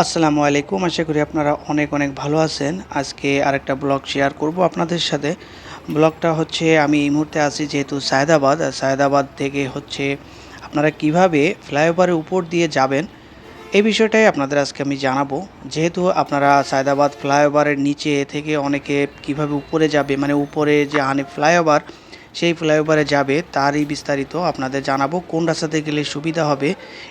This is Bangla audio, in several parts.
আসসালামু আলাইকুম। আশা করি আপনারা অনেক অনেক ভালো আছেন। আজকে আরেকটা ব্লগ শেয়ার করব আপনাদের সাথে। ব্লগটা হচ্ছে, আমি এই মুহূর্তে আছি যেহেতু সায়দাবাদ। সায়দাবাদ থেকে হচ্ছে, আপনারা কীভাবে ফ্লাইওভারের উপর দিয়ে যাবেন এই বিষয়টাই আপনাদের আজকে আমি জানাব। যেহেতু আপনারা সায়দাবাদ ফ্লাইওভারের নিচে থেকে অনেকে কীভাবে উপরে যাবে মানে উপরে যে আনে ফ্লাইওভার সেই ফ্লাইওভারে যাবে, তারই বিস্তারিত আপনাদের জানাব, কোন রাস্তাতে গেলে সুবিধা হবে,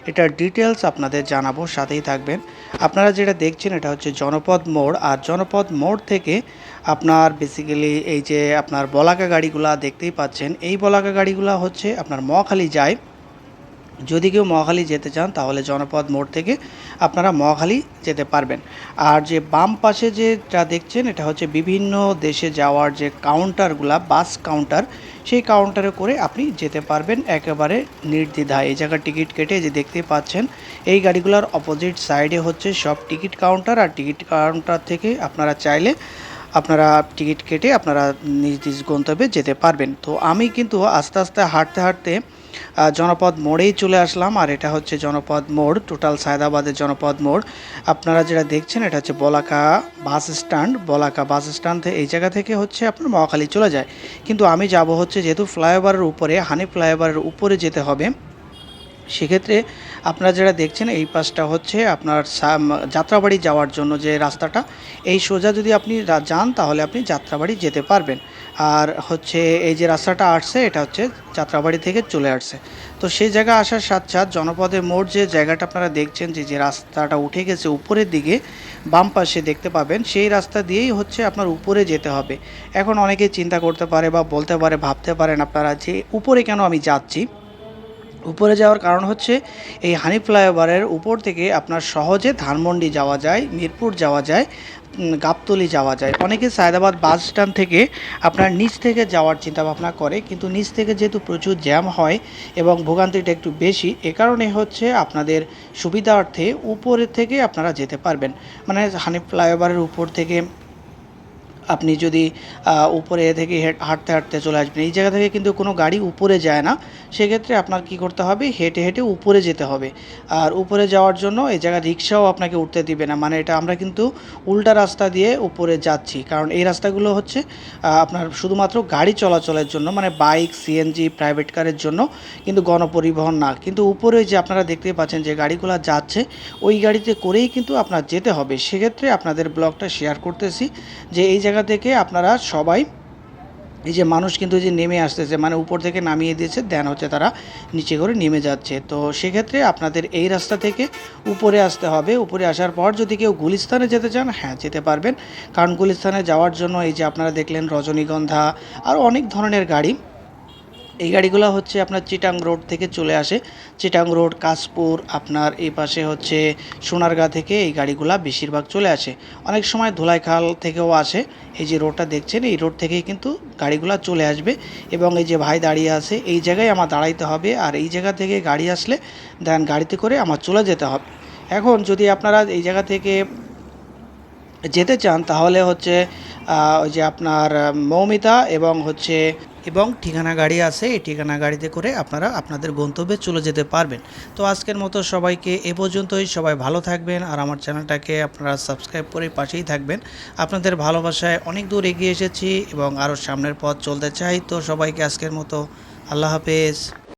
এটার ডিটেলস আপনাদের জানাব, সাথেই থাকবেন। আপনারা যেটা দেখছেন, এটা হচ্ছে জনপদ মোড়, আর জনপদ মোড় থেকে আপনার বেসিক্যালি এই যে আপনার বলাকা গাড়িগুলা দেখতেই পাচ্ছেন। এই বলাকা গাড়িগুলা হচ্ছে আপনার মহাখালী যায় যদি কেউ মহাখালী যেতে চান, তাহলে জনপদ মোড় থেকে আপনারা মহাখালী যেতে পারবেন। আর যে বাম পাশে যেটা দেখছেন, এটা হচ্ছে বিভিন্ন দেশে যাওয়ার যে কাউন্টারগুলা বাস কাউন্টার সেই কাউন্টারে করে আপনি যেতে পারবেন একেবারে নির্দ্বিধায়। এই জায়গার টিকিট কেটে যে দেখতে পাচ্ছেন, এই গাড়িগুলোর অপোজিট সাইডে হচ্ছে সব টিকিট কাউন্টার আর টিকিট কাউন্টার থেকে আপনারা চাইলে আপনারা টিকিট কেটে আপনারা নিজ নিজ গন্তব্যে যেতে পারবেন। তো আমি কিন্তু আস্তে আস্তে হাঁটতে হাঁটতে জনপদ মোড়েই চলে আসলাম। আর এটা হচ্ছে জনপদ মোড়, টোটাল সায়দাবাদের জনপদ মোড়। আপনারা যেটা দেখছেন, এটা হচ্ছে বলাকা বাস স্ট্যান্ড। বলাকা বাস স্ট্যান্ড এই জায়গা থেকে হচ্ছে আপনার মহাখালী চলে যায়। কিন্তু আমি যাব হচ্ছে যেহেতু ফ্লাইওভারের উপরে, হানি ফ্লাইওভারের উপরে যেতে হবে। সেক্ষেত্রে আপনারা যেটা দেখছেন, এই পাশটা হচ্ছে আপনার যাত্রাবাড়ি যাওয়ার জন্য যে রাস্তাটা, এই সোজা যদি আপনি যান তাহলে আপনি যাত্রাবাড়ি যেতে পারবেন। আর হচ্ছে এই যে রাস্তাটা আসছে, এটা হচ্ছে যাত্রাবাড়ি থেকে চলে আসছে। তো সেই জায়গা আসার সাথ সাথ জনপদে মোড় যে জায়গাটা আপনারা দেখছেন, যে যে রাস্তাটা উঠে গেছে উপরের দিকে, বাম পাশে দেখতে পাবেন, সেই রাস্তা দিয়েই হচ্ছে আপনার উপরে যেতে হবে। এখন অনেকে চিন্তা করতে পারে বা বলতে পারে, ভাবতে পারেন আপনারা যে, উপরে কেন আমি যাচ্ছি? উপরে যাওয়ার কারণ হচ্ছে এই হানি ফ্লাইওভারের উপর থেকে আপনার সহজে ধানমন্ডি যাওয়া যায়, মিরপুর যাওয়া যায় গাবতলি যাওয়া যায়। অনেকে সায়দাবাদ বাস স্ট্যান্ড থেকে আপনার নিচ থেকে যাওয়ার চিন্তা ভাবনা করে, কিন্তু নিচ থেকে যেহেতু প্রচুর জ্যাম হয় এবং ভোগান্তিটা একটু বেশি, এ কারণে হচ্ছে আপনাদের সুবিধার্থে উপরে থেকে আপনারা যেতে পারবেন। মানে হানি ফ্লাইওভারের উপর থেকে আপনি যদি উপরে থেকে হাঁটতে হাঁটতে চলে আসবেন, এই জায়গা থেকে কিন্তু কোনো গাড়ি উপরে যায় না। সেক্ষেত্রে আপনার কি করতে হবে? হেঁটে হেঁটে উপরে যেতে হবে। আর উপরে যাওয়ার জন্য এই জায়গায় রিক্সাও আপনাকে উঠতে দিবে না। মানে এটা আমরা কিন্তু উল্টা রাস্তা দিয়ে উপরে যাচ্ছি। কারণ এই রাস্তাগুলো হচ্ছে আপনার শুধুমাত্র গাড়ি চলাচলের জন্য মানে বাইক, সিএনজি, প্রাইভেট কারের জন্য কিন্তু গণপরিবহন না। কিন্তু উপরে যে আপনারা দেখতে পাচ্ছেন যে গাড়িগুলো যাচ্ছে, ওই গাড়িতে করেই কিন্তু আপনার যেতে হবে। সেক্ষেত্রে আপনাদের ব্লগটা শেয়ার করতেছি যে এই জায়গা থেকে আপনারা সবাই এই যে মানুষ কিন্তু এই যে নেমে আসতেছে মানে উপর থেকে নামিয়ে দিয়েছে, দেন হচ্ছে তারা নিচে করে নেমে যাচ্ছে। তো সেক্ষেত্রে আপনাদের এই রাস্তা থেকে উপরে আসতে হবে। উপরে আসার পর যদি কেউ গুলিস্তানে যেতে চান হ্যাঁ যেতে পারবেন। কারণ গুলিস্তানে যাওয়ার জন্য এই যে আপনারা দেখলেন রজনীগন্ধা, আর অনেক ধরনের গাড়ি। এই গাড়িগুলো হচ্ছে আপনার চিটাং রোড থেকে চলে আসে। চিটাং রোড, কাশপুর, আপনার এই পাশে হচ্ছে সোনারগাঁ থেকে এই গাড়িগুলা বেশিরভাগ চলে আসে। অনেক সময় ধুলাইখাল থেকেও আসে। এই যে রোডটা দেখছেন, এই রোড থেকেই কিন্তু গাড়িগুলো চলে আসবে এবং এই যে ভাই দাঁড়িয়ে আছে, এই জায়গায় আমার দাঁড়াইতে হবে আর এই জায়গা থেকে গাড়ি আসলে দেন গাড়িতে করে আমার চলে যেতে হবে। এখন যদি আপনারা এই জায়গা থেকে যেতে চান, তাহলে হচ্ছে ওই যে আপনার মৌমিতা এবং হচ্ছে এবং ঠিকানা গাড়ি আছে, এই ঠিকানা গাড়িতে করে আপনারা আপনাদের গন্তব্যে চলে যেতে পারবেন। তো আজকের মতো সবাইকে এ পর্যন্তই। সবাই ভালো থাকবেন আর আমার চ্যানেলটাকে আপনারা সাবস্ক্রাইব করে পাশেই থাকবেন। আপনাদের ভালোবাসায় অনেক দূর এগিয়ে এসেছি এবং আরও সামনের পথ চলতে চাই। তো সবাইকে আজকের মতো আল্লাহ হাফেজ।